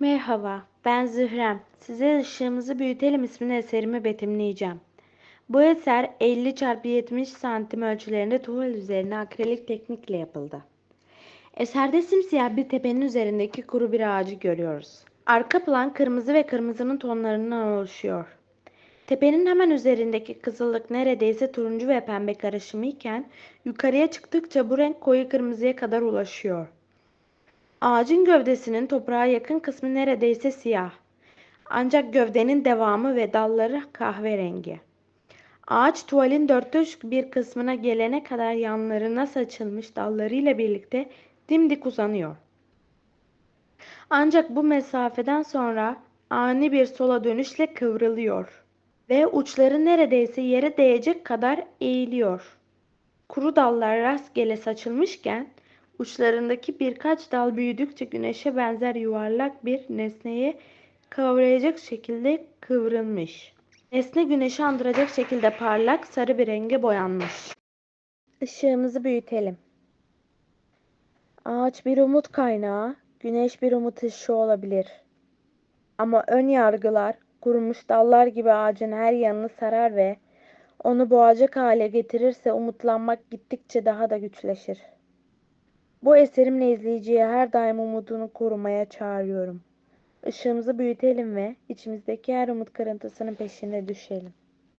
Merhaba, ben Zührem. Size Işığımızı Büyütelim isimli eserimi betimleyeceğim. Bu eser 50 x 70 santim ölçülerinde tuval üzerine akrilik teknikle yapıldı. Eserde simsiyah bir tepenin üzerindeki kuru bir ağacı görüyoruz. Arka plan kırmızı ve kırmızının tonlarından oluşuyor. Tepenin hemen üzerindeki kızıllık neredeyse turuncu ve pembe karışımı iken yukarıya çıktıkça bu renk koyu kırmızıya kadar ulaşıyor. Ağacın gövdesinin toprağa yakın kısmı neredeyse siyah. Ancak gövdenin devamı ve dalları kahverengi. Ağaç tuvalin dörtte üç bir kısmına gelene kadar yanlarına saçılmış dallarıyla birlikte dimdik uzanıyor. Ancak bu mesafeden sonra ani bir sola dönüşle kıvrılıyor ve uçları neredeyse yere değecek kadar eğiliyor. Kuru dallar rastgele saçılmışken uçlarındaki birkaç dal büyüdükçe güneşe benzer yuvarlak bir nesneye kavrayacak şekilde kıvrılmış. Nesne güneşi andıracak şekilde parlak sarı bir renge boyanmış. Işığımızı büyütelim. Ağaç bir umut kaynağı, güneş bir umut ışığı olabilir. Ama ön yargılar kurumuş dallar gibi ağacın her yanını sarar ve onu boğacak hale getirirse umutlanmak gittikçe daha da güçleşir. Bu eserimle izleyiciyi her daim umudunu korumaya çağırıyorum. Işığımızı büyütelim ve içimizdeki her umut kırıntısının peşine düşelim.